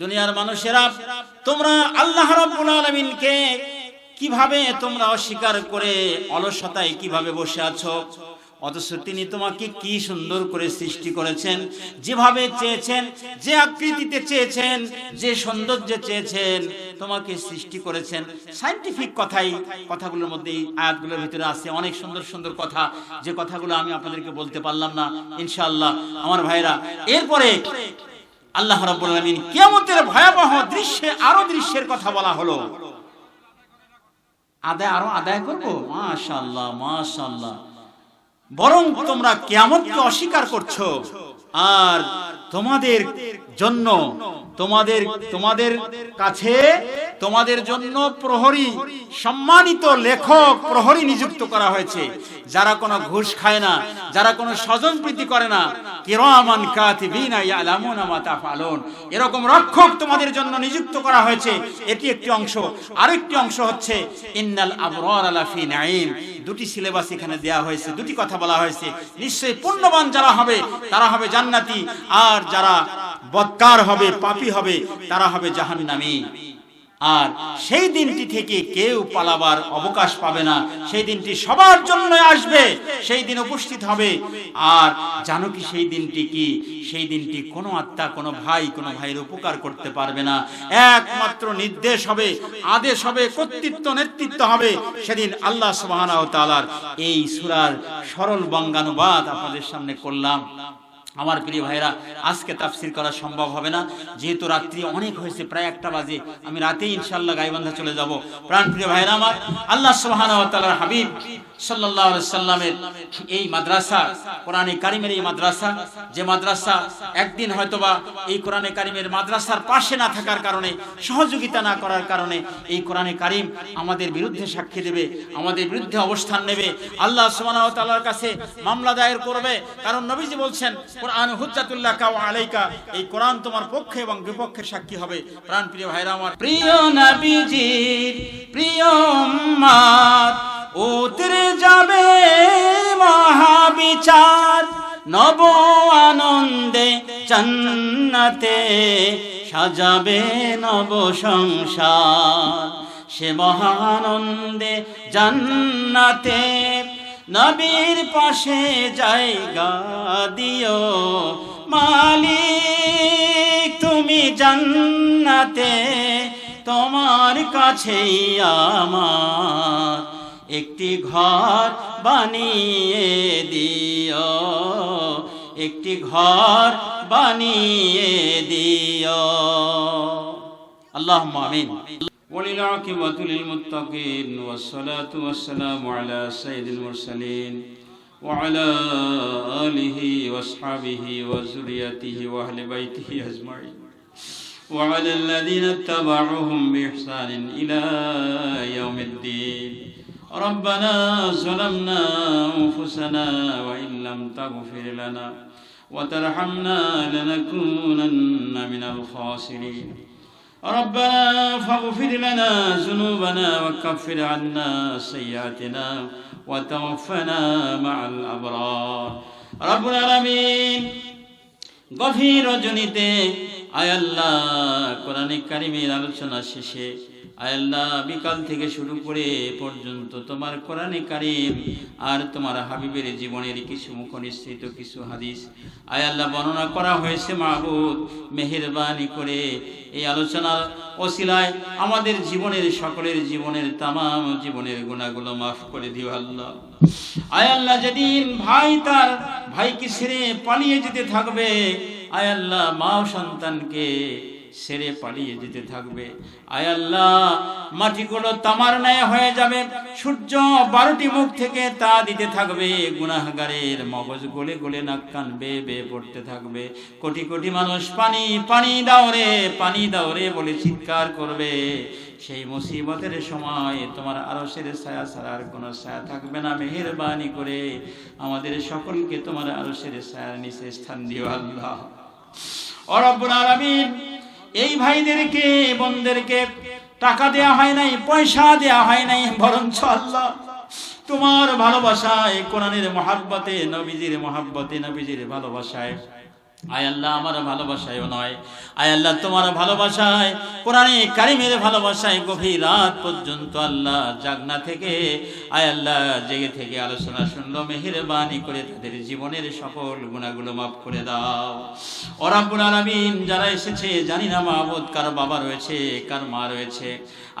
দুনিয়ার মানুষেরা, তোমরা আল্লাহ রাব্বুল আলামিনকে কীভাবে তোমরা অস্বীকার করে অলসতায় কীভাবে বসে আছো? অথচ তিনি তোমাকে কি সুন্দর করে সৃষ্টি করেছেন, যেভাবে চেয়েছেন, যে আকৃতিতে চেয়েছেন, যে সৌন্দর্যে চেয়েছেন, তোমাকে সৃষ্টি করেছেন। সাইন্টিফিক কথাই, কথাগুলোর মধ্যে আয়াতগুলোর ভিতরে আছে অনেক সুন্দর সুন্দর কথা। যে কথাগুলো আমি আপনাদেরকে বলতে পারলাম না, ইনশাআল্লাহ। আমার ভাইরা, এরপরে আল্লাহ রাব্বুল আলামিন কিয়ামতের ভয়াবহ দৃশ্যে আরও দৃশ্যের কথা বলা হলো। আদায় আরও আদায় করব? মাশাআল্লাহ মাশাআল্লাহ। বরং তোমরা কিয়ামতকে অস্বীকার করছ। আর তোমাদের জন্য, তোমাদের তোমাদের কাছে, তোমাদের জন্য প্রহরী, সম্মানিত লেখক প্রহরী নিযুক্ত করা হয়েছে। যারা কোনো ঘুষ খায় না, যারা কোনো স্বজন প্রীতি করে না, কিরামান কাতিবিনা এরকম রক্ষক তোমাদের জন্য নিযুক্ত করা হয়েছে। এটি একটি অংশ। আরেকটি অংশ হচ্ছে, ইন্নাল আবরার আলা ফি নাঈম। দুটি সিলেবাস এখানে দেয়া হয়েছে, দুটি কথা বলা হয়েছে। নিশ্চয়ই পুণ্যবান যারা হবে, তারা হবে জান্নাতি। আর যারা বদকার হবে, পাপী হবে, তারা হবে জাহান্নামী। আর সেই দিনটি থেকে কেউ পালাবার অবকাশ পাবে না। সেই দিনটি সবার জন্য আসবে, সেই দিন উপস্থিত হবে। আর জানো কি সেই দিনটি কি? সেই দিনটি কোনো আত্মা, কোনো ভাই, কোনো ভাইয়ের উপকার করতে পারবে না। একমাত্র নির্দেশ হবে, আদেশ হবে, কর্তৃত্ব, নেতৃত্ব হবে সেদিন আল্লাহ তাআলার এই সূরার সরল বঙ্গানুবাদ আপনাদের সামনে করলাম। আমার প্রিয় ভাইরা আজকে তাফসির করা সম্ভব হবে না। যেহেতু রাত্রি অনেক হয়েছে, প্রায় একটা বাজে। আমি রাতেই ইনশাল্লাহ গাইবান্ধা চলে যাব। প্রাণ প্রিয় ভাইরা আমার, আল্লাহ ওয়া হাবিব আলাইহি সাল্লামের এই মাদ্রাসা, কোরআনে কারিমের এই মাদ্রাসা, যে মাদ্রাসা একদিন হয়তোবা এই কোরআনে কারিমের মাদ্রাসার পাশে না থাকার কারণে, সহযোগিতা না করার কারণে এই কোরআনে কারিম আমাদের বিরুদ্ধে সাক্ষী দেবে, আমাদের বিরুদ্ধে অবস্থান নেবে। আল্লাহ ওয়া কাছে মামলা দায়ের করবে। কারণ নবীজি বলছেন কোরআন হুজ্জাতুল্লাহ কা ওয়া আলাইকা। এই কোরআন তোমার পক্ষে এবং বিপক্ষে সাক্ষী হবে। প্রাণ প্রিয় ভাইরা আমার। প্রিয় নবীজির প্রিয় উম্মত উতরে যাবে মহাবিচার। নব আনন্দে জান্নাতে সাজাবে নব সংসার। সে মহানন্দে জান্নাতে নবীর পাশে জায়গা দিও। মালিক, তুমি জান্নাতে, তোমার কাছেই আমার একটি ঘর বানিয়ে দিও। একটি ঘর বানিয়ে দিও। আল্লাহ আমিন। وللعاقبة للمتقين والصلاة والسلام على سيد المرسلين وعلى آله وأصحابه وذريته وأهل بيته أجمعين. وعلى الذين اتبعوهم بإحسان إلى يوم الدين. ربنا ظلمنا أنفسنا وإن لم تغفر لنا وترحمنا لنكونن من الخاسرين. ربنا فاغفر لنا ذنوبنا وكفر عنا سيئاتنا وتوفنا مع الأبرار رب العالمين গভীর রজনীতে আয়াল্লাহ কোরআনে কারিমের আলোচনা শেষে আয়াল্লাহ বিকাল থেকে শুরু করে পর্যন্ত তোমার কোরআনে কারিম আর তোমার হাবিবের জীবনের কিছু মুখ নিশ্চিত কিছু হাদিস আয়াল্লাহ বর্ণনা করা হয়েছে মাহবুদ মেহেরবানি করে। এই আলোচনার অশিলায় আমাদের জীবনের, সকলের জীবনের, তামাম জীবনের গুণাগুলো মাফ করে দিও আল্লাহ। আয় আল্লাহ, যেদিন ভাই তার ভাইকে ছেড়ে পালিয়ে যেতে থাকবে আয় আল্লাহ মা সন্তানকে ছেড়ে পালিয়ে যেতে থাকবে। আয় আল্লাহ, মাটিগুলো তামার ন্যায় হয়ে যাবে। সূর্য বারোটি মুখ থেকে তা দিতে থাকবে। গুনাহগারের মগজ গলে গলে নাক কান বেয়ে বেয়ে পড়তে থাকবে। কোটি কোটি মানুষ পানি পানি দাও রে, পানি দাও রে বলে চিৎকার করবে। সেই মুসিবতের সময় তোমার আরশের ছায়া ছাড়া আর কোনো ছায়া থাকবে না। মেহেরবানি করে আমাদের সকলকে তোমার আরশের ছায়ার নিচে স্থান দিও আল্লাহ। অরব্বুল আলামিন এই ভাইদেরকে, বোনদেরকে টাকা দেয়া হয় নাই, পয়সা দেয়া হয় নাই, বরঞ্চ আল্লাহ তোমার ভালোবাসায় কোরআনের মহাব্বতে, নবীজির মহাব্বতে, নবীজির ভালোবাসায় আয় আল্লাহ আমার ভালোবাসায়ও নয়। আয় আল্লাহ তোমার ভালোবাসায়, কোরআনে কারিমের ভালোবাসায় গভীর রাত পর্যন্ত আল্লাহ জাগনা থেকে, আয় আল্লাহ জেগে থেকে আলোচনা শুনলো, মেহেরবানি করে তাদের জীবনের সকল গুণাগুলো মাফ করে দাও। ওরাবুল আলামিন, যারা এসেছে, জানি না মাহবুদ কার বাবা রয়েছে, কার মা রয়েছে।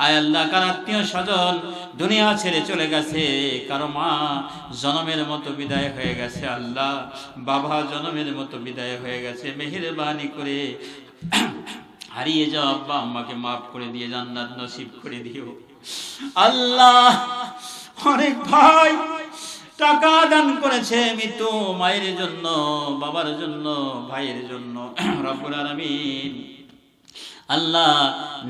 আয় আল্লাহ, কার আত্মীয় স্বজন দুনিয়া ছেড়ে চলে গেছে, কারও মা জনমের মতো বিদায় হয়ে গেছে আল্লাহ। বাবা জনমের মতো বিদায় হয়ে গেছে। মেহেরবানি করে হারিয়ে যাও, আব্বা আম্মাকে মাফ করে দিয়ে জান্নাত নসিব করে দিও। আল্লাহ অনেক ভাই টাকা দান করেছে মৃত্যু মায়ের জন্য, বাবার জন্য, ভাইয়ের জন্য। রব্বুল আলামিন আল্লাহ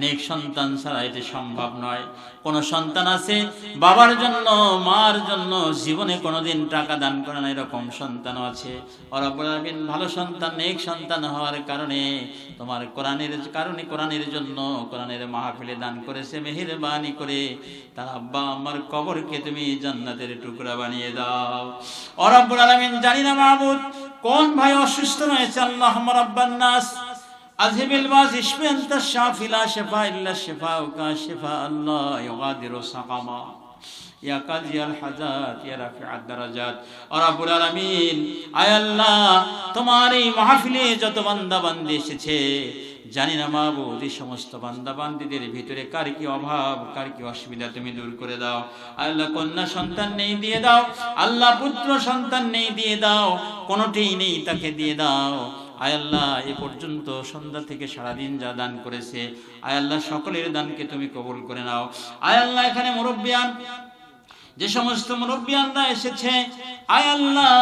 নেক সন্তান ছাড়া এটি সম্ভব নয়। কোন সন্তান আছে, বাবার জন্য, মার জন্য জীবনে কোনোদিন টাকা দান করে না এরকম সন্তানও আছে। অরবিন ভালো সন্তান, নেক সন্তান হওয়ার কারণে তোমার কোরআনের, কারণে কোরআনের জন্য কোরআনের মাহফিলে দান করেছে, মেহেরবানি করে তার আব্বা আমার কবরকে তুমি জান্নাতের টুকরা বানিয়ে দাও। অরব্বুল আলমিন জানি না মাহবুদ, কোন ভাই অসুস্থ রয়েছে? আল্লাহ রব্বান নাস। أذهب الباس اشف أنت الشافي لا شفاء إلا شفاءك شفاء الله يغادر سقما يا قاضي الحاجات يا رافع الدرجات رب العالمين আয় আল্লাহ তোমার এই মাহফিলে যত বান্দা বান্দি এসেছে জানি না মাহবুদ এই সমস্ত বান্দা বান্দিদের ভিতরে কার কি অভাব কার কি অসুবিধা তুমি দূর করে দাও আল্লাহ কন্যা সন্তান নেই দিয়ে দাও আল্লাহ পুত্র সন্তান নেই দিয়ে দাও কোনোটি নেই তাকে দিয়ে দাও আয় আল্লাহ, এ পর্যন্ত সন্ধ্যা থেকে সারাদিন যা দান করেছে, আয় আল্লাহ, সকলের দানকে তুমি কবুল করে নাও। আয় আল্লাহ, এখানে মুরব্বিয়ান, যে সমস্ত মুরব্বিয়ানরা এসেছে, আয় আল্লাহ,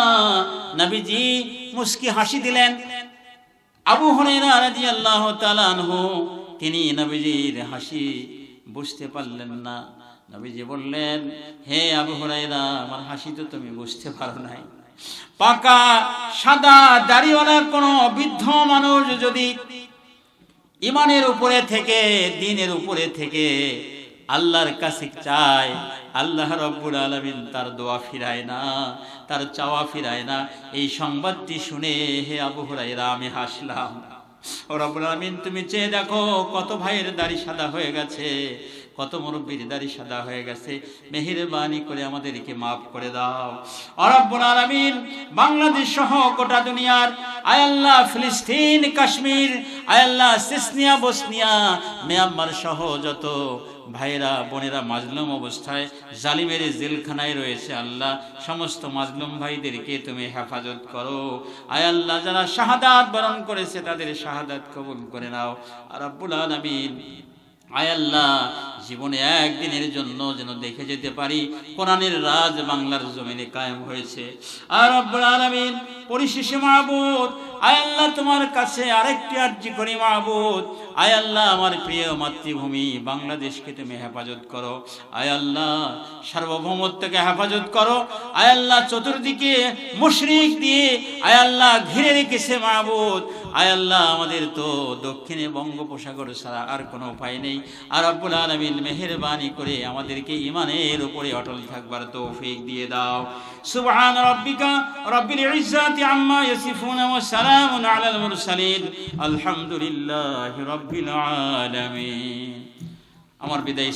নবীজি মুস্কি হাসি দিলেন। আবু হরাইরা রাদিয়াল্লাহু তাআলা আনহু, তিনি নবীজির হাসি বুঝতে পারলেন না। নবীজি বললেন, হে আবু হরাইরা আমার হাসি তো তুমি বুঝতে পারো নাই। পাকা, সাদা দাড়িওয়ালা কোনো বৃদ্ধ মানুষ যদি ইমানের উপরে থেকে, দিনের উপরে থেকে আল্লাহর কাছে চায়, আল্লাহ রব্বুল আলমিন তার দোয়া ফিরায় না, তার চাওয়া ফিরায় না। এই সংবাদটি শুনে হে আবু হুরাইরা আমি হাসলাম। ও রব্বুল আলমিন, তুমি চেয়ে দেখো কত ভাইয়ের দাড়ি সাদা হয়ে গেছে। কত মুরব্বীর দাড়ি সাদা হয়ে গেছে। মেহেরবানি করে আমাদেরকে মাফ করে দাও। অরব্বুল আলামিন বাংলাদেশ সহ গোটা দুনিয়ার আয়াল্লাহ ফিলিস্তিন, কাশ্মীর আয়াল্লাহ সিসনিয়া, বসনিয়া, মিয়ানমার সহ যত ভাইরা বোনেরা মাজলুম অবস্থায় জালিমের জেলখানায় রয়েছে আল্লাহ, সমস্ত মাজলুম ভাইদেরকে তুমি হেফাজত করো। আয় আল্লাহ যারা শাহাদাত বরণ করেছে তাদের শাহাদাত কবুল করে নাও। আর আব্বুল আলামিন, আয় আল্লাহ জীবনে একদিনের জন্য যেন দেখে যেতে পারি, কোরআনের রাজ বাংলার জমিনে কায়েম হয়েছে। আর রব্বুল আলামিন পরিশেষে মাহবুদ, আয় আল্লাহ তোমার কাছে আরেকটি আর্জি করি মাহবুদ। আয় আল্লাহ আমার প্রিয় মাতৃভূমি বাংলাদেশকে তুমি হেফাজত করো। আয় আল্লাহ সার্বভৌমত্বকে হেফাজত করো। আয় আল্লাহ চতুর্দিকে মুশরিক দিয়ে আয় আল্লাহ ঘিরে রেখেছে মাহবুদ। আয় আল্লাহ আমাদের তো দক্ষিণে বঙ্গোপসাগর ছাড়া আর কোনো উপায় নেই। আর আব্বুল আলমিন মেহেরবানি করে আমাদেরকে ইমানের উপরে অটল থাকবার তৌফিক দিয়ে দাও। সুবহান রব্বিকা রব্বিল ইজ্জাতি আম্মা ইয়াসিফুন ওয়া সালামুন আলাল মুরসালিন। আলহামদুলিল্লাহি রব্বিল আলামিন। আমার বিদায়